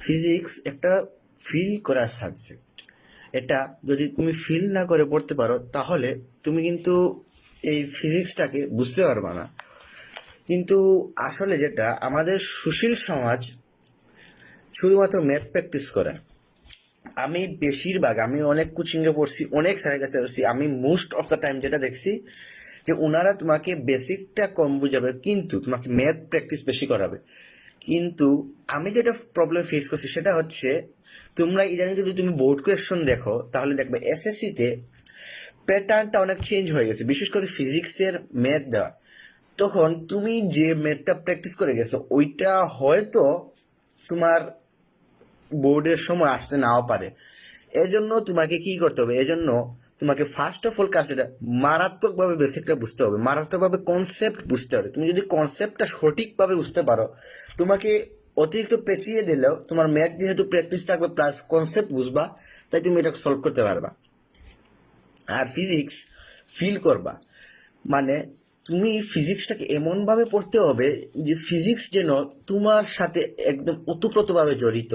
Physics একটা feel করার subject এটা যদি তুমি ফিল না করে পড়তে পারো, তাহলে তুমি কিন্তু এই ফিজিক্সটাকে বুঝতে পারবে না। কিন্তু আসলে যেটা, আমাদের সুশীল সমাজ শুধুমাত্র ম্যাথ প্র্যাকটিস করে। আমি বেশিরভাগ, আমি অনেক কোচিংয়ে পড়ছি, অনেক স্যারের কাছে পড়ছি, আমি মোস্ট অফ দ্য টাইম যেটা দেখছি, যে ওনারা তোমাকে বেসিকটা কম বুঝাবে, কিন্তু তোমাকে ম্যাথ প্র্যাকটিস বেশি করাবে। কিন্তু আমি যেটা প্রবলেম ফেস করছি সেটা হচ্ছে, তোমরা ইদানিং যদি তুমি বোর্ড কোয়েশ্চন দেখো, তাহলে দেখবে এসএসসিতে প্যাটার্নটা অনেক চেঞ্জ হয়ে গেছে। বিশেষ করে ফিজিক্সের ম্যাথ দেওয়া। তখন তুমি যে ম্যাথটা প্র্যাকটিস করে গেছো, ওইটা হয়তো তোমার বোর্ডের সময় আসতে নাও পারে। এজন্য তোমাকে কি করতে হবে? এজন্য তোমাকে ফার্স্ট অফ অল কাজটা মারাত্মকভাবে বেসিকটা বুঝতে হবে। মারাত্মকভাবে কনসেপ্ট বুঝতে হবে। তুমি যদি কনসেপ্টটা সঠিকভাবে বুঝতে পারো, তোমাকে অতিরিক্ত পেঁচিয়ে দিলেও তোমার ম্যাথ যেহেতু প্র্যাকটিস থাকবে প্লাস কনসেপ্ট বুঝবা, তাই তুমি এটা সলভ করতে পারবা। আর ফিজিক্স ফিল করবা। মানে তুমি ফিজিক্সটাকে এমনভাবে পড়তে হবে যে ফিজিক্স যেন তোমার সাথে একদম ওতপ্রোতভাবে জড়িত।